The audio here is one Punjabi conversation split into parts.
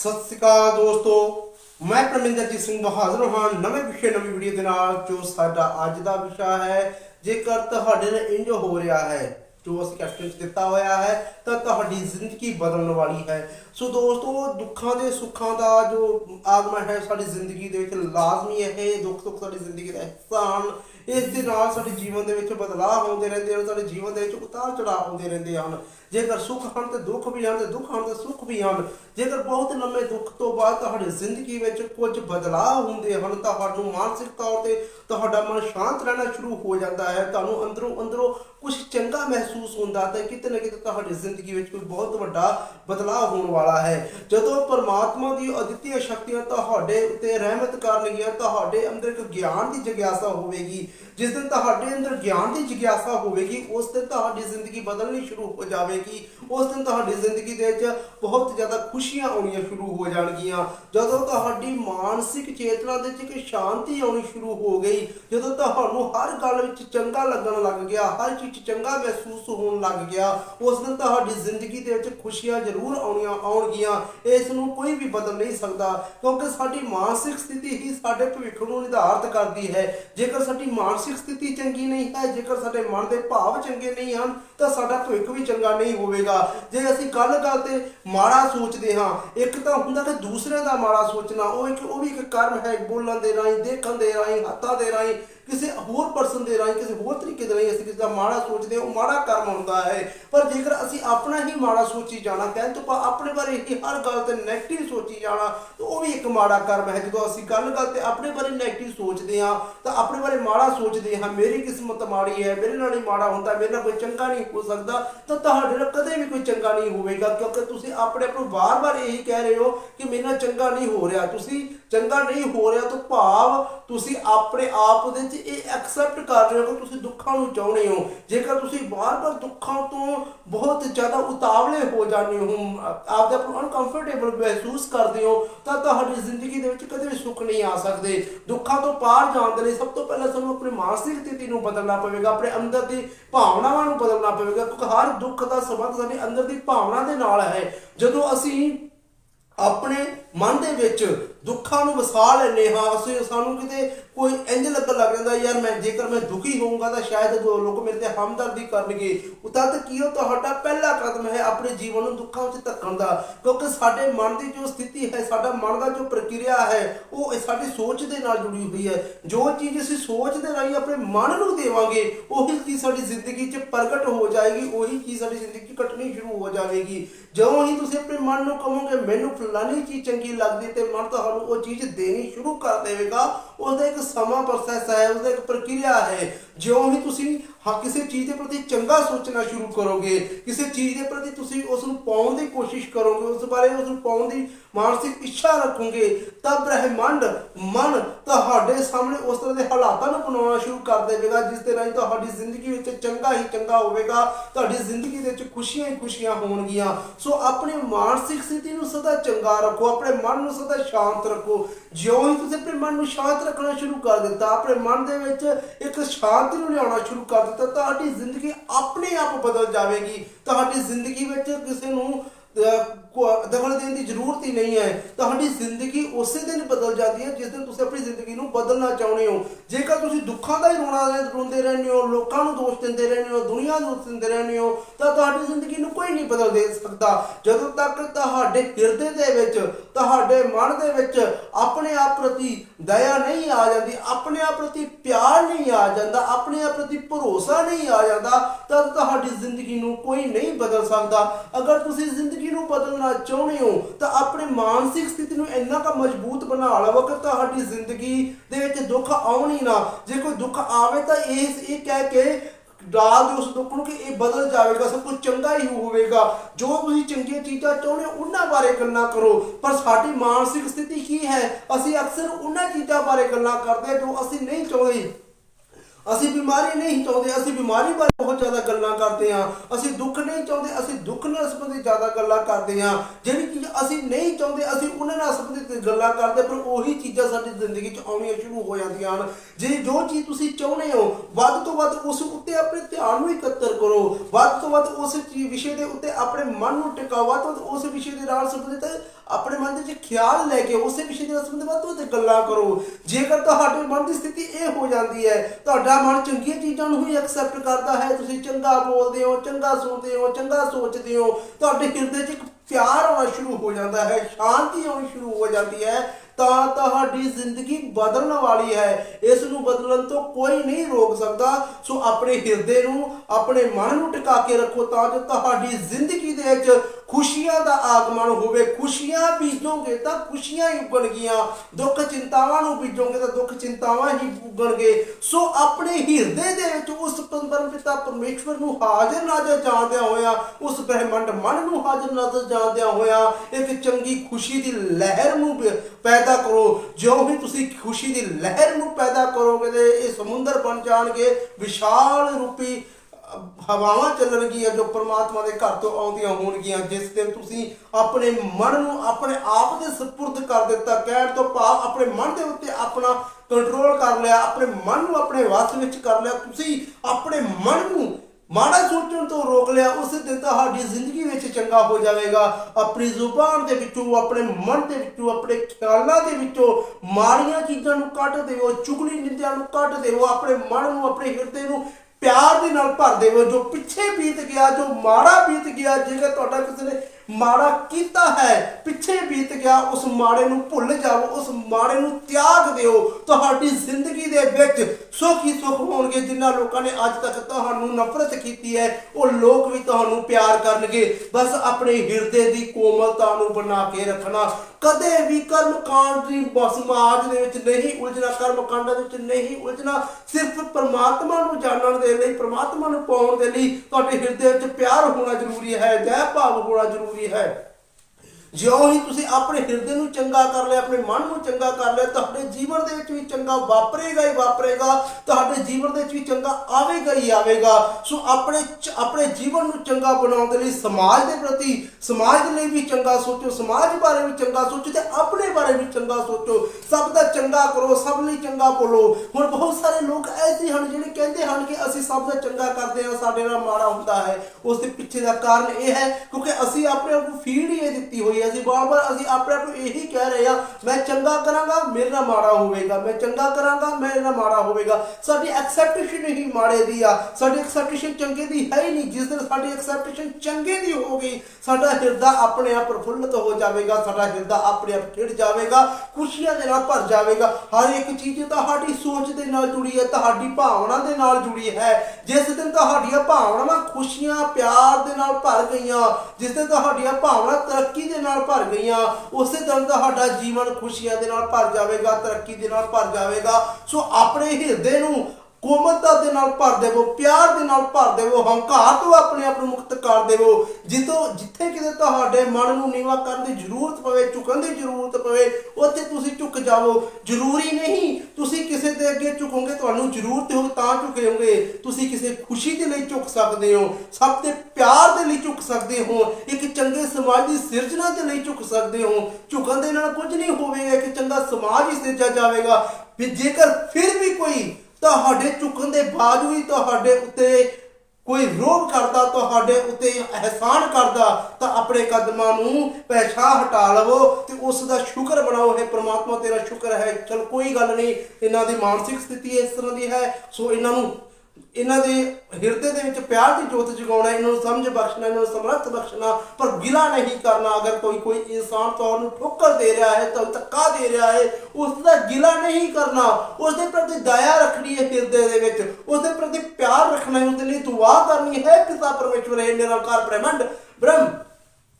ਸਤਿ ਸ਼੍ਰੀ ਅਕਾਲ ਦੋਸਤੋ। ਮੈਂ ਪਰਮਿੰਦਰਜੀਤ ਸਿੰਘ ਬਹਾਦਰ ਹਾਂ ਨਵੇਂ ਵਿਸ਼ੇ ਨਵੀਂ ਵੀਡੀਓ ਦੇ ਨਾਲ, ਜੋ ਸਾਡਾ ਅੱਜ ਦਾ ਵਿਸ਼ਾ ਹੈ, ਜੇਕਰ ਤੁਹਾਡੇ ਨਾਲ ਇੰਜ ਹੋ ਰਿਹਾ ਹੈ, ਜੋ ਅਸੀਂ ਕੈਪਸ਼ਨ ਚ ਦਿੱਤਾ ਹੋਇਆ ਹੈ, ਤਾਂ ਤੁਹਾਡੀ ਜ਼ਿੰਦਗੀ ਬਦਲਣ ਵਾਲੀ ਹੈ। ਸੋ ਦੋਸਤੋ, ਦੁੱਖਾਂ ਦੇ ਸੁੱਖਾਂ ਦਾ ਜੋ ਆਗਮਨ ਹੈ, ਸਾਡੀ ਜ਼ਿੰਦਗੀ ਦੇ ਵਿੱਚ ਲਾਜ਼ਮੀ ਹੈ ਇਹ ਦੁੱਖ ਸੁੱਖ ਸਾਡੀ ਜ਼ਿੰਦਗੀ ਦਾ ਹਿੱਸਾ ਹਨ ਇਸ ਦੇ ਨਾਲ ਸਾਡੇ ਜੀਵਨ ਦੇ ਵਿੱਚ ਬਦਲਾਅ ਆਉਂਦੇ ਰਹਿੰਦੇ ਹਨ, ਸਾਡੇ ਜੀਵਨ ਦੇ ਵਿੱਚ ਉਤਾਰ ਚੜਾਅ ਆਉਂਦੇ ਰਹਿੰਦੇ ਹਨ। ਜੇਕਰ ਸੁੱਖ ਹਨ ਤੇ ਦੁੱਖ ਵੀ ਹਨ ਤੇ ਦੁੱਖ ਹਨ ਤੇ ਸੁੱਖ ਵੀ ਹਨ। ਜੇਕਰ ਬਹੁਤ ਲੰਮੇ ਦੁੱਖ ਤੋਂ ਬਾਅਦ ਤੁਹਾਡੀ ਜ਼ਿੰਦਗੀ ਵਿੱਚ ਕੁਝ ਬਦਲਾਅ ਹੁੰਦੇ ਹਨ ਤੁਹਾਨੂੰ ਮਾਨਸਿਕ ਤੌਰ ਤੇ ਤੁਹਾਡਾ ਮਨ ਸ਼ਾਂਤ ਰਹਿਣਾ ਸ਼ੁਰੂ ਹੋ ਜਾਂਦਾ ਹੈ। ਤੁਹਾਨੂੰ ਅੰਦਰੋਂ ਅੰਦਰੋਂ ਕੁਝ ਚੰਗਾ ਮਹਿਸੂਸ ਹੁੰਦਾ ਤੇ ਕਿਤੇ ਨਾ ਕਿਤੇ ਤੁਹਾਡੀ ਜ਼ਿੰਦਗੀ ਵਿੱਚ ਕੋਈ ਬਹੁਤ ਵੱਡਾ ਬਦਲਾਅ ਹੋਣ ਵਾਲਾ ਹੈ। ਜਦੋਂ ਪਰਮਾਤਮਾ ਦੀ ਅਦਿੱਤੀ ਸ਼ਕਤੀਆਂ ਤੁਹਾਡੇ ਉੱਤੇ ਰਹਿਮਤ ਕਰਨਗੀਆਂ, ਤੁਹਾਡੇ ਅੰਦਰ ਇੱਕ ਗਿਆਨ ਦੀ ਜਿਗਿਆਸਾ ਹੋਵੇਗੀ। ਜਿਸ ਦਿਨ ਤੁਹਾਡੇ ਅੰਦਰ ਗਿਆਨ ਦੀ ਜਿਗਿਆਸਾ ਹੋਵੇਗੀ, ਉਸ ਦਿਨ ਤੁਹਾਡੀ ਜ਼ਿੰਦਗੀ ਬਦਲਣੀ ਸ਼ੁਰੂ ਹੋ ਜਾਵੇਗੀ। ਉਸ ਦਿਨ ਤੁਹਾਡੀ ਜ਼ਿੰਦਗੀ ਦੇ ਵਿੱਚ ਬਹੁਤ ਜ਼ਿਆਦਾ ਖੁਸ਼ੀਆਂ ਆਉਣੀਆਂ ਸ਼ੁਰੂ ਹੋ ਜਾਣਗੀਆਂ। ਜਦੋਂ ਤੁਹਾਡੀ ਮਾਨਸਿਕ ਚੇਤਨਾ ਦੇ ਵਿੱਚ ਇੱਕ ਸ਼ਾਂਤੀ ਆਉਣੀ ਸ਼ੁਰੂ ਹੋ ਗਈ, ਜਦੋਂ ਤੁਹਾਨੂੰ ਹਰ ਗੱਲ ਵਿੱਚ ਚੰਗਾ ਲੱਗਣ ਲੱਗ ਗਿਆ, ਹਰ ਚੀਜ਼ ਚੰਗਾ ਮਹਿਸੂਸ ਹੋਣ ਲੱਗ ਗਿਆ, ਉਸ ਦਿਨ ਤੁਹਾਡੀ ਜ਼ਿੰਦਗੀ ਦੇ ਵਿੱਚ ਖੁਸ਼ੀਆਂ ਜ਼ਰੂਰ ਆਉਣੀਆਂ ਆਉਣਗੀਆਂ। ਇਸ ਨੂੰ ਕੋਈ ਵੀ ਬਦਲ ਨਹੀਂ ਸਕਦਾ, ਕਿਉਂਕਿ ਸਾਡੀ ਮਾਨਸਿਕ ਸਥਿਤੀ ਹੀ ਸਾਡੇ ਭਵਿੱਖ ਨੂੰ ਨਿਰਧਾਰਤ ਕਰਦੀ ਹੈ। ਜੇਕਰ ਸਾਡੀ ਮਾਨਸਿਕ ਸਥਿਤੀ ਚੰਗੀ ਨਹੀਂ ਹੈ, ਜੇਕਰ ਸਾਡੇ ਮਨ ਦੇ ਭਾਵ ਚੰਗੇ ਨਹੀਂ ਹਨ, ਤਾਂ ਸਾਡਾ ਭਵਿੱਖ ਵੀ ਚੰਗਾ ਨਹੀਂ ਹੋਵੇਗਾ। ਜੇ ਅਸੀਂ ਗੱਲ ਗੱਲ ਤੇ ਮਾੜਾ ਸੋਚਦੇ ਹਾਂ, ਇੱਕ ਤਾਂ ਹੁੰਦਾ ਕਿ ਦੂਸਰਿਆਂ ਦਾ ਮਾੜਾ ਸੋਚਣਾ, ਉਹ ਇੱਕ, ਉਹ ਵੀ ਇੱਕ ਕਰਮ ਹੈ ਬੋਲਣ ਦੇ ਰਾਹੀਂ, ਦੇਖਣ ਦੇ ਰਾਹੀਂ, ਹੱਥਾਂ ਦੇ ਰਾਹੀਂ। ਕਿਸੇ ਹੋਰ ਪਰਸਨ ਦੇ ਰਾਹੀਂ, ਕਿਸੇ ਹੋਰ ਤਰੀਕੇ ਦੇ ਰਾਹੀਂ ਅਸੀਂ ਕਿਸੇ ਦਾ ਮਾੜਾ ਸੋਚਦੇ ਹਾਂ, ਉਹ ਮਾੜਾ ਕਰਮ ਹੁੰਦਾ ਹੈ। ਪਰ ਜੇਕਰ ਅਸੀਂ ਆਪਣਾ ਹੀ ਮਾੜਾ ਸੋਚੀ ਜਾਣਾ, ਕਹਿਣ ਤੋਂ ਭਾਵ ਆਪਣੇ ਬਾਰੇ ਹੀ ਹਰ ਗੱਲ ਤੇ 네ਗੇਟਿਵ ਸੋਚੀ ਜਾਣਾ, ਤਾਂ ਉਹ ਵੀ ਇੱਕ ਮਾੜਾ ਕਰਮ ਹੈ। ਜਦੋਂ ਅਸੀਂ ਗੱਲ ਗੱਲ ਤੇ ਆਪਣੇ ਬਾਰੇ 네ਗੇਟਿਵ ਸੋਚਦੇ ਹਾਂ, ਤਾਂ ਆਪਣੇ ਬਾਰੇ ਮਾੜਾ ਸੋਚਦੇ ਹਾਂ, ਮੇਰੀ ਕਿਸਮਤ ਮਾੜੀ ਹੈ, ਮੇਰੇ ਨਾਲ ਹੀ ਮਾੜਾ ਹੁੰਦਾ, ਮੇਰੇ ਨਾਲ ਕੋਈ ਚੰਗਾ ਨਹੀਂ ਹੋ ਸਕਦਾ, ਤਾਂ ਤੁਹਾਡੇ ਨਾਲ ਕਦੇ ਵੀ ਕੋਈ ਚੰਗਾ ਨਹੀਂ ਹੋਵੇਗਾ, ਕਿਉਂਕਿ ਤੁਸੀਂ ਆਪਣੇ ਆਪ ਨੂੰ ਵਾਰ-ਵਾਰ ਇਹੀ ਕਹਿ ਰਹੇ ਹੋ ਕਿ ਮੇਰੇ ਨਾਲ ਚੰਗਾ ਨਹੀਂ ਹੋ ਰਿਹਾ। ਤੁਸੀਂ ਚੰਗਾ ਨਹੀਂ ਹੋ ਰਿਹਾ ਤਾਂ ਭਾਵ ਤੁਸੀਂ ਆਪਣੇ ਆਪ ਦੇ ਵਿੱਚ ਇਹ ਐਕਸੈਪਟ ਕਰ ਰਹੇ ਹੋ ਕਿ ਤੁਸੀਂ ਦੁੱਖਾਂ ਨੂੰ ਚਾਹੁੰਦੇ ਹੋ। ਜੇਕਰ ਤੁਸੀਂ ਵਾਰ-ਵਾਰ ਦੁੱਖਾਂ ਤੋਂ ਬਹੁਤ ਜ਼ਿਆਦਾ ਉਤਾਵਲੇ ਹੋ ਜਾਂਦੇ ਹੋ, ਆਪਦੇ ਆਪ ਨੂੰ ਅਨਕੰਫਰਟੇਬਲ ਮਹਿਸੂਸ ਕਰਦੇ ਹੋ, ਤਾਂ ਤੁਹਾਡੀ ਜ਼ਿੰਦਗੀ ਦੇ ਵਿੱਚ ਕਦੇ ਵੀ ਸੁੱਖ ਨਹੀਂ ਆ ਸਕਦੇ। ਦੁੱਖਾਂ ਤੋਂ ਪਾਰ ਜਾਣ ਦੇ ਲਈ ਸਭ ਤੋਂ ਪਹਿਲਾਂ ਸਾਨੂੰ ਆਪਣੀ ਮਾਨਸਿਕ ਸਥਿਤੀ ਨੂੰ ਬਦਲਣਾ ਪਵੇਗਾ, ਆਪਣੇ ਅੰਦਰ ਦੀ ਭਾਵਨਾਵਾਂ ਨੂੰ ਬਦਲਣਾ ਪਵੇਗਾ, ਕਿਉਂਕਿ ਹਰ ਦੁੱਖ ਦਾ ਸੰਬੰਧ ਸਾਡੇ ਅੰਦਰ ਦੀ ਭਾਵਨਾ ਦੇ ਨਾਲ ਹੈ। ਜਦੋਂ ਅਸੀਂ ਆਪਣੇ ਮਨ ਦੇ ਵਿੱਚ ਦੁੱਖਾਂ ਨੂੰ ਵਸਾ ਲੈਨੇ ਹਾਂ ਅਸੀਂ ਸਾਨੂੰ ਕਿਤੇ ਕੋਈ ਇੰਜ ਲੱਗਣ ਲੱਗ ਜਾਂਦਾ, ਯਾਰ ਮੈਂ, ਜੇਕਰ ਮੈਂ ਦੁਖੀ ਹੋਊਂਗਾ ਤਾਂ ਸ਼ਾਇਦ ਲੋਕ ਮੇਰੇ ਤੇ ਹਮਦਰਦੀ ਕਰਨਗੇ। ਉਹ ਤਦ ਕੀ ਉਹ ਤੁਹਾਡਾ ਪਹਿਲਾ ਕਦਮ ਹੈ ਆਪਣੇ ਜੀਵਨ ਨੂੰ ਦੁੱਖਾਂ ਵਿੱਚ ਧੱਕਣ ਦਾ, ਕਿਉਂਕਿ ਸਾਡੇ ਮਨ ਦੀ ਜੋ ਸਥਿਤੀ ਹੈ, ਸਾਡਾ ਮਨ ਦਾ ਜੋ ਪ੍ਰਕਿਰਿਆ ਹੈ, ਉਹ ਸਾਡੀ ਸੋਚ ਦੇ ਨਾਲ ਜੁੜੀ ਹੋਈ ਹੈ। ਜੋ ਚੀਜ਼ ਅਸੀਂ ਸੋਚ ਦੇ ਰਾਹੀਂ ਆਪਣੇ ਮਨ ਨੂੰ ਦੇਵਾਂਗੇ, ਉਹੀ ਚੀਜ਼ ਸਾਡੀ ਜ਼ਿੰਦਗੀ 'ਚ ਪ੍ਰਗਟ ਹੋ ਜਾਏਗੀ, ਉਹੀ ਚੀਜ਼ ਸਾਡੀ ਜ਼ਿੰਦਗੀ 'ਚ ਘਟਣੀ ਸ਼ੁਰੂ ਹੋ ਜਾਵੇਗੀ। ਜਦੋਂ ਹੀ ਤੁਸੀਂ ਆਪਣੇ ਮਨ ਨੂੰ ਕਹੋਗੇ, ਮੈਨੂੰ ਫਲਾਨੀ ਚੀਜ਼ ਚੰਗੀ ਲੱਗਦੀ ਤੇ ਮਨ ਤੁਹਾਨੂੰ ਉਹ ਚੀਜ਼ ਦੇਣੀ ਸ਼ੁਰੂ ਕਰ ਦੇਵੇਗਾ। ਉਹਦਾ ਇੱਕ ਸਮਾਂ ਪ੍ਰੋਸੈਸ ਹੈ, ਉਹਦਾ ਇੱਕ ਪ੍ਰਕਿਰਿਆ ਹੈ। ਜਿਉਂ ਹੀ ਤੁਸੀਂ ਹਾਂ, ਕਿਸੇ ਚੀਜ਼ ਦੇ ਪ੍ਰਤੀ ਚੰਗਾ ਸੋਚਣਾ ਸ਼ੁਰੂ ਕਰੋਗੇ, ਕਿਸੇ ਚੀਜ਼ ਦੇ ਪ੍ਰਤੀ ਤੁਸੀਂ ਉਸ ਨੂੰ ਪਾਉਣ ਦੀ ਕੋਸ਼ਿਸ਼ ਕਰੋਗੇ, ਉਸ ਬਾਰੇ ਉਸ ਨੂੰ ਪਾਉਣ ਦੀ ਮਾਨਸਿਕ ਇੱਛਾ ਰੱਖੋਗੇ ਤਾਂ ਬ੍ਰਹਿਮੰਡ, ਮਨ ਤੁਹਾਡੇ ਸਾਹਮਣੇ ਉਸ ਤਰ੍ਹਾਂ ਦੇ ਹਾਲਾਤਾਂ ਨੂੰ ਬਣਾਉਣਾ ਸ਼ੁਰੂ ਕਰ ਦੇਵੇਗਾ, ਜਿਸ ਦੇ ਰਾਹੀਂ ਤੁਹਾਡੀ ਜ਼ਿੰਦਗੀ ਵਿੱਚ ਚੰਗਾ ਹੀ ਚੰਗਾ ਹੋਵੇਗਾ, ਤੁਹਾਡੀ ਜ਼ਿੰਦਗੀ ਦੇ ਵਿੱਚ ਖੁਸ਼ੀਆਂ ਹੀ ਖੁਸ਼ੀਆਂ ਹੋਣਗੀਆਂ। ਸੋ ਆਪਣੀ ਮਾਨਸਿਕ ਸਥਿਤੀ ਨੂੰ ਸਦਾ ਚੰਗਾ ਰੱਖੋ, ਆਪਣੇ ਮਨ ਨੂੰ ਸਦਾ ਸ਼ਾਂਤ ਰੱਖੋ। ਜਿਉਂ ਹੀ ਤੁਸੀਂ ਆਪਣੇ ਮਨ ਨੂੰ ਸ਼ਾਂਤ ਰੱਖਣਾ ਸ਼ੁਰੂ ਕਰ ਦਿੱਤਾ, ਆਪਣੇ ਮਨ ਦੇ ਵਿੱਚ ਇੱਕ ਸ਼ਾਂਤੀ ਨੂੰ ਲਿਆਉਣਾ ਸ਼ੁਰੂ ਕਰ ਦਿੱਤਾ, ਤੁਹਾਡੀ ਜ਼ਿੰਦਗੀ ਆਪਣੇ ਆਪ ਬਦਲ ਜਾਵੇਗੀ। ਤੁਹਾਡੀ ਜ਼ਿੰਦਗੀ ਵਿੱਚ ਕਿਸੇ ਨੂੰ ਦੀ ਜ਼ਰੂਰਤ ਹੀ ਨਹੀਂ ਹੈ ਤੁਹਾਡੀ ਜ਼ਿੰਦਗੀ ਉਸੇ ਦਿਨ ਬਦਲ ਜਾਂਦੀ ਹੈ ਜਿਸ ਦਿਨ ਤੁਸੀਂ ਆਪਣੀ ਜ਼ਿੰਦਗੀ ਨੂੰ ਬਦਲਣਾ ਚਾਹੁੰਦੇ ਹੋ। ਜੇਕਰ ਤੁਸੀਂ ਦੁੱਖਾਂ ਦਾ ਹੀ ਰੋਣਾ ਰੋਂਦੇ ਰਹਿੰਦੇ ਹੋ, ਲੋਕਾਂ ਨੂੰ ਦੋਸ਼ ਦਿੰਦੇ ਰਹਿੰਦੇ ਹੋ, ਦੁਨੀਆ ਨੂੰ ਦੋਸ਼ ਦਿੰਦੇ ਰਹਿੰਦੇ ਹੋ, ਤਾਂ ਤੁਹਾਡੀ ਜ਼ਿੰਦਗੀ ਨੂੰ ਕੋਈ ਨਹੀਂ ਬਦਲ ਦੇ ਸਕਦਾ। ਜਦੋਂ ਤੱਕ ਤੁਹਾਡੇ ਹਿਰਦੇ ਦੇ ਵਿੱਚ, ਤੁਹਾਡੇ ਮਨ ਦੇ ਵਿੱਚ ਆਪਣੇ ਆਪ ਪ੍ਰਤੀ ਦਇਆ ਨਹੀਂ ਆ ਜਾਂਦੀ, ਆਪਣੇ ਆਪ ਪ੍ਰਤੀ ਪਿਆਰ ਨਹੀਂ ਆ ਜਾਂਦਾ, ਆਪਣੇ ਆਪ ਪ੍ਰਤੀ ਭਰੋਸਾ ਨਹੀਂ ਆ ਜਾਂਦਾ, ਤਾਂ ਤੁਹਾਡੀ ਜ਼ਿੰਦਗੀ ਨੂੰ ਕੋਈ ਨਹੀਂ ਬਦਲ ਸਕਦਾ। ਅਗਰ ਤੁਸੀਂ ਜ਼ਿੰਦਗੀ ਨੂੰ ਬਦਲਣਾ ਚਾਹੁੰਦੇ ਹੋ ਤਾਂ ਆਪਣੇ ਮਾਨਸਿਕ ਸਥਿਤੀ ਨੂੰ ਇੰਨਾ ਕੁ ਮਜ਼ਬੂਤ ਬਣਾ ਲਵੋ ਕਿ ਤੁਹਾਡੀ ਜ਼ਿੰਦਗੀ ਦੇ ਵਿੱਚ ਦੁੱਖ ਆਉਣ ਹੀ ਨਾ। ਜੇ ਕੋਈ ਦੁੱਖ ਆਵੇ ਤਾਂ ਇਸ ਇਹ ਕਹਿ ਕੇ ਡਾਲ ਦਿਓ ਉਸ ਦੁੱਖ ਨੂੰ ਕਿ ਇਹ ਬਦਲ ਜਾਵੇਗਾ, ਸਭ ਕੁਝ ਚੰਗਾ ਹੀ ਹੋਵੇਗਾ। ਜੋ ਤੁਸੀਂ ਚੰਗੀਆਂ ਚੀਜ਼ਾਂ ਚਾਹੁੰਦੇ ਹੋ, ਉਹਨਾਂ ਬਾਰੇ ਗੱਲਾਂ ਕਰੋ। ਪਰ ਸਾਡੀ ਮਾਨਸਿਕ ਸਥਿਤੀ ਕੀ ਹੈ, ਅਸੀਂ ਅਕਸਰ ਉਹਨਾਂ ਚੀਜ਼ਾਂ ਬਾਰੇ ਗੱਲਾਂ ਕਰਦੇ ਹਾਂ ਜੋ ਅਸੀਂ ਨਹੀਂ ਚਾਹੁੰਦੇ। ਅਸੀਂ ਬਿਮਾਰੀ ਨਹੀਂ ਚਾਹੁੰਦੇ, ਅਸੀਂ ਬਿਮਾਰੀ ਬਾਰੇ ਬਹੁਤ ਜ਼ਿਆਦਾ ਗੱਲਾਂ ਕਰਦੇ ਹਾਂ। ਅਸੀਂ ਦੁੱਖ ਨਹੀਂ ਚਾਹੁੰਦੇ, ਅਸੀਂ ਦੁੱਖ ਨਾਲ ਸੰਬੰਧਿਤ ਜ਼ਿਆਦਾ ਗੱਲਾਂ ਕਰਦੇ ਹਾਂ। ਜਿਹੜੀ ਚੀਜ਼ ਅਸੀਂ ਨਹੀਂ ਚਾਹੁੰਦੇ, ਅਸੀਂ ਉਹਨਾਂ ਨਾਲ ਸੰਬੰਧਿਤ ਗੱਲਾਂ ਕਰਦੇ, ਪਰ ਉਹੀ ਚੀਜ਼ਾਂ ਸਾਡੀ ਜ਼ਿੰਦਗੀ 'ਚ ਆਉਣੀਆਂ ਸ਼ੁਰੂ ਹੋ ਜਾਂਦੀਆਂ ਹਨ। ਜੇ ਜੋ ਚੀਜ਼ ਤੁਸੀਂ ਚਾਹੁੰਦੇ ਹੋ, ਵੱਧ ਤੋਂ ਵੱਧ ਉਸ ਉੱਤੇ ਆਪਣੇ ਧਿਆਨ ਨੂੰ ਇਕੱਤਰ ਕਰੋ। ਵੱਧ ਤੋਂ ਵੱਧ ਉਸ ਚੀਜ਼ ਵਿਸ਼ੇ ਦੇ ਉੱਤੇ ਆਪਣੇ ਮਨ ਨੂੰ ਟਿਕਾਓ। ਵੱਧ ਤੋਂ ਵੱਧ ਉਸ ਵਿਸ਼ੇ ਦੇ ਨਾਲ ਸੰਬੰਧਿਤ ਆਪਣੇ ਮਨ ਦੇ ਵਿੱਚ ਖਿਆਲ ਲੈ ਕੇ ਉਸੇ ਵਿਸ਼ੇ ਦੇ ਨਾਲ ਸੰਬੰਧਿਤ ਵੱਧ ਤੋਂ ਵੱਧ ਗੱਲਾਂ ਕਰੋ। ਜੇਕਰ ਤੁਹਾਡੇ ਮਨ ਦੀ ਸਥਿਤੀ ਇਹ ਹੋ ਜਾਂਦੀ ਹੈ, ਤੁਹਾਡਾ ਮਨ ਚੰਗੀਆਂ ਚੀਜ਼ਾਂ ਨੂੰ ਹੀ ਐਕਸੈਪਟ ਕਰਦਾ ਹੈ। ਤੁਸੀਂ ਚੰਗਾ ਬੋਲਦੇ ਹੋ, ਚੰਗਾ ਸੁਣਦੇ ਹੋ, ਚੰਗਾ ਸੋਚਦੇ ਹੋ, ਤੁਹਾਡੇ ਹਿਰਦੇ 'ਚ ਇੱਕ ਪਿਆਰ ਆਉਣਾ ਸ਼ੁਰੂ ਹੋ ਜਾਂਦਾ ਹੈ, ਸ਼ਾਂਤੀ ਆਉਣੀ ਸ਼ੁਰੂ ਹੋ ਜਾਂਦੀ ਹੈ। ਤਾਂ ਤੁਹਾਡੀ ਜ਼ਿੰਦਗੀ ਬਦਲਣ ਵਾਲੀ ਹੈ। ਇਸ ਨੂੰ ਬਦਲਣ ਤੋਂ ਕੋਈ ਨਹੀਂ ਰੋਕ ਸਕਦਾ। ਸੋ ਆਪਣੇ ਹਿਰਦੇ ਨੂੰ, ਆਪਣੇ ਮਨ ਨੂੰ ਟਿਕਾ ਕੇ ਰੱਖੋ ਤਾਂ ਜੋ ਤੁਹਾਡੀ ਜ਼ਿੰਦਗੀ ਦੇ ਵਿੱਚ ਖੁਸ਼ੀਆਂ ਦਾ ਆਗਮਨ ਹੋਵੇ, ਖੁਸ਼ੀਆਂ ਬੀਜੋਗੇ ਤਾਂ ਖੁਸ਼ੀਆਂ ਹੀ ਉਗਣਗੀਆਂ ਦੁੱਖ ਚਿੰਤਾਵਾਂ ਨੂੰ ਬੀਜੋਗੇ ਤਾਂ ਦੁੱਖ ਚਿੰਤਾਵਾਂ ਹੀ ਉਗਣਗੇ। ਸੋ ਆਪਣੇ ਹਿਰਦੇ ਦੇ ਵਿੱਚ ਉਸ ਪਰਮ ਪਿਤਾ ਪਰਮੇਸ਼ਵਰ ਨੂੰ ਹਾਜ਼ਰ ਨਾਜ਼ਰ ਜਾਣਦਿਆਂ ਹੋਇਆ, ਉਸ ਬ੍ਰਹਿਮੰਡ ਮਨ ਨੂੰ ਹਾਜ਼ਰ ਨਾਜ਼ਰ ਜਾਣਦਿਆਂ ਹੋਇਆ, ਇੱਕ ਚੰਗੀ ਖੁਸ਼ੀ ਦੀ ਲਹਿਰ ਨੂੰ ਪੈਦਾ ਕਰੋ। ਜਿਉਂ ਹੀ ਤੁਸੀਂ ਖੁਸ਼ੀ ਦੀ ਲਹਿਰ ਨੂੰ ਪੈਦਾ ਕਰੋਗੇ ਤੇ ਇਹ ਸਮੁੰਦਰ ਬਣ ਜਾਣਗੇ, ਵਿਸ਼ਾਲ ਰੂਪੀ ਹਵਾਵਾਂ ਚੱਲਣਗੀਆਂ ਜੋ ਪ੍ਰਮਾਤਮਾ ਦੇ ਘਰ ਤੋਂ ਆਉਂਦੀਆਂ ਹੋਣਗੀਆਂ, ਜਿਸ ਦਿਨ ਤੁਸੀਂ ਆਪਣੇ ਮਨ ਨੂੰ ਆਪਣੇ ਆਪ ਦੇ ਸਪੁਰਦ ਕਰ ਦਿੱਤਾ, ਕਹਿਣ ਤੋਂ ਭਾਵ ਆਪਣੇ ਮਨ ਦੇ ਉੱਤੇ ਆਪਣਾ ਕੰਟਰੋਲ ਕਰ ਲਿਆ, ਆਪਣੇ ਮਨ ਨੂੰ ਆਪਣੇ ਵੱਸ ਵਿੱਚ ਕਰ ਲਿਆ, ਤੁਸੀਂ ਆਪਣੇ ਮਨ ਨੂੰ ਮਾੜਾ ਸੋਚਣ ਤੋਂ ਰੋਕ ਲਿਆ, ਉਸ ਦਿਨ ਤੁਹਾਡੀ ਜ਼ਿੰਦਗੀ ਵਿੱਚ ਚੰਗਾ ਹੋ ਜਾਵੇਗਾ। ਆਪਣੀ ਜ਼ੁਬਾਨ ਦੇ ਵਿੱਚੋਂ, ਆਪਣੇ ਮਨ ਦੇ ਵਿੱਚੋਂ, ਆਪਣੇ ਖਿਆਲਾਂ ਦੇ ਵਿੱਚੋਂ ਮਾੜੀਆਂ ਚੀਜ਼ਾਂ ਨੂੰ ਕੱਢ ਦਿਓ, ਚੁਗਲੀ ਨਿੰਦਿਆ ਨੂੰ ਕੱਢ ਦਿਓ, ਆਪਣੇ ਮਨ ਨੂੰ, ਆਪਣੇ ਹਿਰਦੇ ਨੂੰ ਪਿਆਰ ਦੇ ਨਾਲ ਭਰ ਦੇਵੋ ਜੋ ਪਿੱਛੇ ਬੀਤ ਗਿਆ, ਜੋ ਮਾੜਾ ਬੀਤ ਗਿਆ ਜੇਕਰ ਤੁਹਾਡਾ ਕਿਸੇ ਨੇ ਮਾੜਾ ਕੀਤਾ ਹੈ। ਪਿੱਛੇ ਬੀਤ ਗਿਆ, ਉਸ ਮਾੜੇ ਨੂੰ ਭੁੱਲ ਜਾਓ, ਉਸ ਮਾੜੇ ਨੂੰ ਤਿਆਗ ਦਿਓ। ਤੁਹਾਡੀ ਜ਼ਿੰਦਗੀ ਦੇ ਵਿੱਚ ਸੁੱਖ ਹੀ ਸੁੱਖ ਹੋਣਗੇ ਜਿਨ੍ਹਾਂ ਲੋਕਾਂ ਨੇ ਅੱਜ ਤੱਕ ਤੁਹਾਨੂੰ ਨਫ਼ਰਤ ਕੀਤੀ ਹੈ, ਉਹ ਲੋਕ ਵੀ ਤੁਹਾਨੂੰ ਪਿਆਰ ਕਰਨਗੇ। ਬਸ ਆਪਣੇ ਹਿਰਦੇ ਦੀ ਕੋਮਲਤਾ ਨੂੰ ਬਣਾ ਕੇ ਰੱਖਣਾ। ਕਦੇ ਵੀ ਕਰਮ ਕਾਂਡ ਦੀ ਸਮਾਜ ਦੇ ਵਿੱਚ ਨਹੀਂ ਉਲਝਣਾ ਕਰਮ ਕਾਂਡਾਂ ਦੇ ਵਿੱਚ ਨਹੀਂ ਉਲਝਣਾ। ਸਿਰਫ ਪਰਮਾਤਮਾ ਨੂੰ ਜਾਣਨ ਦੇ ਲਈ, ਪਰਮਾਤਮਾ ਨੂੰ ਪਾਉਣ ਦੇ ਲਈ ਤੁਹਾਡੇ ਹਿਰਦੇ ਵਿੱਚ ਪਿਆਰ ਹੋਣਾ ਜ਼ਰੂਰੀ ਹੈ, ਜੈ ਭਾਵ ਹੋਣਾ ਜ਼ਰੂਰੀ ਹੈ ਜਿਉਂ ਹੀ ਤੁਸੀਂ ਆਪਣੇ ਹਿਰਦੇ ਨੂੰ ਚੰਗਾ ਕਰ ਲਿਆ, ਆਪਣੇ ਮਨ ਨੂੰ ਚੰਗਾ ਕਰ ਲਿਆ, ਤੁਹਾਡੇ ਜੀਵਨ ਦੇ ਵਿੱਚ ਵੀ ਚੰਗਾ ਵਾਪਰੇਗਾ ਹੀ ਵਾਪਰੇਗਾ, ਤੁਹਾਡੇ ਜੀਵਨ ਦੇ ਵਿੱਚ ਵੀ ਚੰਗਾ ਆਵੇਗਾ ਹੀ ਆਵੇਗਾ। ਸੋ ਆਪਣੇ ਆਪਣੇ ਜੀਵਨ ਨੂੰ ਚੰਗਾ ਬਣਾਉਣ ਦੇ ਲਈ ਸਮਾਜ ਦੇ ਪ੍ਰਤੀ, ਸਮਾਜ ਦੇ ਲਈ ਵੀ ਚੰਗਾ ਸੋਚੋ, ਸਮਾਜ ਬਾਰੇ ਵੀ ਚੰਗਾ ਸੋਚੋ ਤੇ ਆਪਣੇ ਬਾਰੇ ਵੀ ਚੰਗਾ ਸੋਚੋ। ਸਭ ਦਾ ਚੰਗਾ ਕਰੋ, ਸਭ ਲਈ ਚੰਗਾ ਬੋਲੋ। ਹੁਣ ਬਹੁਤ ਸਾਰੇ ਲੋਕ ਐਸੇ ਹਨ ਜਿਹੜੇ ਕਹਿੰਦੇ ਹਨ ਕਿ ਅਸੀਂ ਸਭ ਦਾ ਚੰਗਾ ਕਰਦੇ ਹਾਂ, ਸਾਡੇ ਨਾਲ ਮਾੜਾ ਹੁੰਦਾ ਹੈ। ਉਸ ਦੇ ਪਿੱਛੇ ਦਾ ਕਾਰਨ ਇਹ ਹੈ ਕਿਉਂਕਿ ਅਸੀਂ ਆਪਣੇ ਆਪ ਨੂੰ ਫੀਡ ਹੀ ਇਹ ਦਿੱਤੀ ਹੋਈ ਹੈ। ਅਸੀਂ ਬਾਰ-ਬਾਰ ਅਸੀਂ ਆਪਣੇ ਆਪ ਨੂੰ ਇਹੀ ਕਹਿ ਰਹੇ ਹਾਂ, ਮੈਂ ਚੰਗਾ ਕਰਾਂਗਾ, ਮੇਰੇ ਨਾਲ ਮਾੜਾ ਹੋਵੇਗਾ। ਮੈਂ ਚੰਗਾ ਕਰਾਂਗਾ, ਮੇਰੇ ਨਾਲ ਮਾੜਾ ਹੋਵੇਗਾ। ਸਾਡੀ ਐਕਸੈਪਟੇਸ਼ਨ ਹੀ ਮਾੜੇ ਦੀ ਆ। ਸਾਡੀ ਐਕਸੈਪਟੇਸ਼ਨ ਚੰਗੇ ਦੀ ਹੈ ਹੀ ਨਹੀਂ। ਜਿਸ ਦਿਨ ਸਾਡੀ ਐਕਸੈਪਟੇਸ਼ਨ ਚੰਗੇ ਦੀ ਹੋ ਗਈ, ਸਾਡਾ ਹਿਰਦਾ ਆਪਣੇ ਆਪ ਪ੍ਰਫੁੱਲਤ ਹੋ ਜਾਵੇਗਾ, ਸਾਡਾ ਹਿਰਦਾ ਆਪਣੇ ਆਪ ਖਿੜ ਜਾਵੇਗਾ, ਖੁਸ਼ੀਆਂ ਦੇ ਨਾਲ ਭਰ ਜਾਵੇਗਾ। ਹਰ ਇੱਕ ਚੀਜ਼ ਤੁਹਾਡੀ ਸੋਚ ਦੇ ਨਾਲ ਜੁੜੀ ਹੈ, ਤੁਹਾਡੀ ਭਾਵਨਾ ਦੇ ਨਾਲ ਜੁੜੀ ਹੈ। ਜਿਸ ਦਿਨ ਤੁਹਾਡੀਆਂ ਭਾਵਨਾਵਾਂ ਖੁਸ਼ੀਆਂ, ਪਿਆਰ ਦੇ ਨਾਲ ਭਰ ਗਈਆਂ, ਜਿਸ ਦਿਨ ਤੁਹਾਡੀਆਂ ਭਾਵਨਾ ਤਰੱਕੀ ਦੇ ਨਾਲ ਨਾਲ ਭਰ ਗਈਆਂ। ਉਸੇ ਤਰ੍ਹਾਂ ਦਿਨ ਸਾਡਾ ਜੀਵਨ ਖੁਸ਼ੀਆਂ ਦੇ ਨਾਲ ਭਰ ਜਾਵੇਗਾ, ਤਰੱਕੀ ਦੇ ਨਾਲ ਭਰ ਜਾਵੇਗਾ। ਸੋ ਆਪਣੇ ਹਿਰਦੇ ਨੂੰ ਕੋਮਲਤਾ ਦੇ ਨਾਲ ਭਰ ਦੇਵੋ, ਪਿਆਰ ਦੇ ਨਾਲ ਭਰ ਦੇਵੋ, ਹੰਕਾਰ ਤੋਂ ਆਪਣੇ ਆਪ ਨੂੰ ਮੁਕਤ ਕਰ ਦੇਵੋ। ਜਿੱਥੋਂ ਜਿੱਥੇ ਕਿਤੇ ਤੁਹਾਡੇ ਮਨ ਨੂੰ ਨੀਵਾ ਕਰਨ ਦੀ ਜ਼ਰੂਰਤ ਪਵੇ, ਝੁਕਣ ਦੀ ਜ਼ਰੂਰਤ ਪਵੇ, ਉੱਥੇ ਤੁਸੀਂ ਝੁਕ ਜਾਵੋ। ਜ਼ਰੂਰੀ ਨਹੀਂ ਤੁਸੀਂ ਕਿਸੇ ਦੇ ਅੱਗੇ ਝੁਕੋਗੇ, ਤੁਹਾਨੂੰ ਜ਼ਰੂਰਤ ਹੋ ਤਾਂ ਝੁਕੋਗੇ। ਤੁਸੀਂ ਕਿਸੇ ਖੁਸ਼ੀ ਦੇ ਲਈ ਝੁਕ ਸਕਦੇ ਹੋ, ਸਭ ਦੇ ਪਿਆਰ ਦੇ ਲਈ ਝੁਕ ਸਕਦੇ ਹੋ, ਇੱਕ ਚੰਗੇ ਸਮਾਜ ਦੀ ਸਿਰਜਣਾ ਦੇ ਲਈ ਝੁਕ ਸਕਦੇ ਹੋ। ਝੁਕਣ ਦੇ ਨਾਲ ਕੁਝ ਨਹੀਂ ਹੋਵੇਗਾ, ਇੱਕ ਚੰਗਾ ਸਮਾਜ ਹੀ ਸਿਰਜਿਆ ਜਾਵੇਗਾ। ਵੀ ਜੇਕਰ ਫਿਰ ਵੀ ਕੋਈ ਤੁਹਾਡੇ ਚੁੱਕਣ ਦੇ ਬਾਵਜੂਦ ਵੀ ਤੁਹਾਡੇ ਉੱਤੇ ਕੋਈ ਰੋਗ ਕਰਦਾ, ਤੁਹਾਡੇ ਉੱਤੇ ਅਹਿਸਾਨ ਕਰਦਾ, ਤਾਂ ਆਪਣੇ ਕਦਮਾਂ ਨੂੰ ਪੈਸਾ ਹਟਾ ਲਵੋ ਤੇ ਉਸ ਦਾ ਸ਼ੁਕਰ ਬਣਾਓ, ਹੈ ਪ੍ਰਮਾਤਮਾ, ਤੇਰਾ ਸ਼ੁਕਰ ਹੈ। ਚਲ ਕੋਈ ਗੱਲ ਨਹੀਂ, ਇਹਨਾਂ ਦੀ ਮਾਨਸਿਕ ਸਥਿਤੀ ਇਸ ਤਰ੍ਹਾਂ ਦੀ ਹੈ, ਸੋ ਇਹਨਾਂ ਨੂੰ ਇਹਨਾਂ ਦੇ ਹਿਰਦੇ ਦੇ ਵਿੱਚ ਪਿਆਰ ਦੀ ਜੋਤ ਜਗਾਉਣਾ, ਇਹਨਾਂ ਨੂੰ ਸਮਝ ਬਖਸ਼ਣਾ, ਇਹਨਾਂ ਨੂੰ ਸਮਰੱਥ ਬਖਸ਼ਣਾ, ਪਰ ਗਿਲਾ ਨਹੀਂ ਕਰਨਾ। ਅਗਰ ਕੋਈ ਕੋਈ ਇਨਸਾਨ ਤੁਹਾਨੂੰ ਠੋਕਰ ਦੇ ਰਿਹਾ ਹੈ, ਤਾਂ ਧੱਕਾ ਦੇ ਰਿਹਾ ਹੈ, ਉਸ ਦਾ ਗਿਲਾ ਨਹੀਂ ਕਰਨਾ। ਉਸ ਦੇ ਪ੍ਰਤੀ ਦਇਆ ਰੱਖਣੀ ਹੈ ਹਿਰਦੇ ਦੇ ਵਿੱਚ। ਉਸ ਦੇ ਪ੍ਰਤੀ ਪਿਆਰ ਰੱਖਣਾ ਹੈ, ਉਹਦੇ ਲਈ ਦੁਆ ਕਰਨੀ ਹੈ, ਪਿਤਾ ਪਰਮੇਸ਼ਵਰ, ਹੈ ਨਿਰੰਕਾਰ ਬ੍ਰਹਮੰਡ, ਬ੍ਰਹਮ।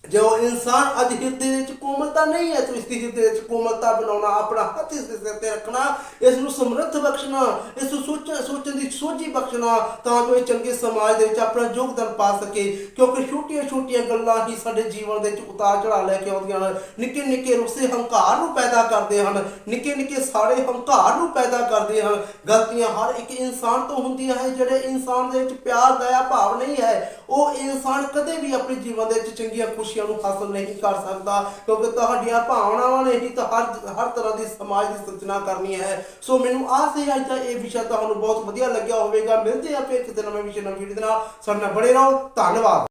ਜੋ ਇਨਸਾਨ ਅੱਜ ਹਿਰਦੇ ਵਿੱਚ ਕੋਮਲਤਾ ਨਹੀਂ ਹੈ, ਤਾਂ ਇਸ ਦੀ ਹਿਰਦੇ ਵਿੱਚ ਕੋਮਲਤਾ ਬਣਾਉਣਾ, ਆਪਣਾ ਹੱਥ ਇਸ ਦੇ ਸਿਰ ਤੇ ਰੱਖਣਾ, ਇਸ ਨੂੰ ਸਮਰੱਥ ਬਖਸ਼ਣਾ, ਇਸ ਨੂੰ ਸੋਚਣ ਸੋਚਣ ਦੀ ਸੋਝੀ ਬਖਸ਼ਣਾ, ਤਾਂ ਜੋ ਇਹ ਚੰਗੇ ਸਮਾਜ ਦੇ ਵਿੱਚ ਆਪਣਾ ਯੋਗਦਾਨ ਪਾ ਸਕੇ। ਕਿਉਂਕਿ ਛੋਟੀਆਂ ਛੋਟੀਆਂ ਗੱਲਾਂ ਹੀ ਸਾਡੇ ਜੀਵਨ ਦੇ ਵਿੱਚ ਉਤਾਰ ਚੜਾ ਲੈ ਕੇ ਆਉਂਦੀਆਂ ਹਨ। ਨਿੱਕੇ ਨਿੱਕੇ ਰੁੱਸੇ ਹੰਕਾਰ ਨੂੰ ਪੈਦਾ ਕਰਦੇ ਹਨ। ਨਿੱਕੇ ਨਿੱਕੇ ਸਾੜੇ ਹੰਕਾਰ ਨੂੰ ਪੈਦਾ ਕਰਦੇ ਹਨ। ਗਲਤੀਆਂ ਹਰ ਇੱਕ ਇਨਸਾਨ ਤੋਂ ਹੁੰਦੀਆਂ ਹੈ, ਜਿਹੜੇ ਇਨਸਾਨ ਦੇ ਵਿੱਚ ਪਿਆਰ, ਦਇਆ, ਭਾਵ ਨਹੀਂ ਹੈ, ਉਹ ਇਨਸਾਨ ਕਦੇ ਵੀ ਆਪਣੇ ਜੀਵਨ ਦੇ ਵਿੱਚ ਚੰਗੀਆਂ ਖੁਸ਼ੀਆਂ ਖੁਸ਼ੀਆਂ ਨੂੰ ਹਾਸਲ ਨਹੀਂ ਕਰ ਸਕਦਾ, ਕਿਉਂਕਿ ਤੁਹਾਡੀਆਂ ਭਾਵਨਾਵਾਂ ਨੇ ਹੀ ਤਾਂ ਹਰ ਹਰ ਤਰ੍ਹਾਂ ਦੀ ਸਮਾਜ ਦੀ ਸਿਰਜਣਾ ਕਰਨੀ ਹੈ। ਸੋ ਮੈਨੂੰ ਆਸ ਹੈ ਅੱਜ ਦਾ ਇਹ ਵਿਸ਼ਾ ਤੁਹਾਨੂੰ ਬਹੁਤ ਵਧੀਆ ਲੱਗਿਆ ਹੋਵੇਗਾ। ਮਿਲਦੇ ਹਾਂ ਫਿਰ ਕਿਸੇ ਨਵੇਂ ਵਿਸ਼ੇ ਨਾਲ, ਵੀਡੀਓ ਦੇ ਨਾਲ। ਸਾਡੇ ਨਾਲ ਬਣੇ ਰਹੋ। ਧੰਨਵਾਦ।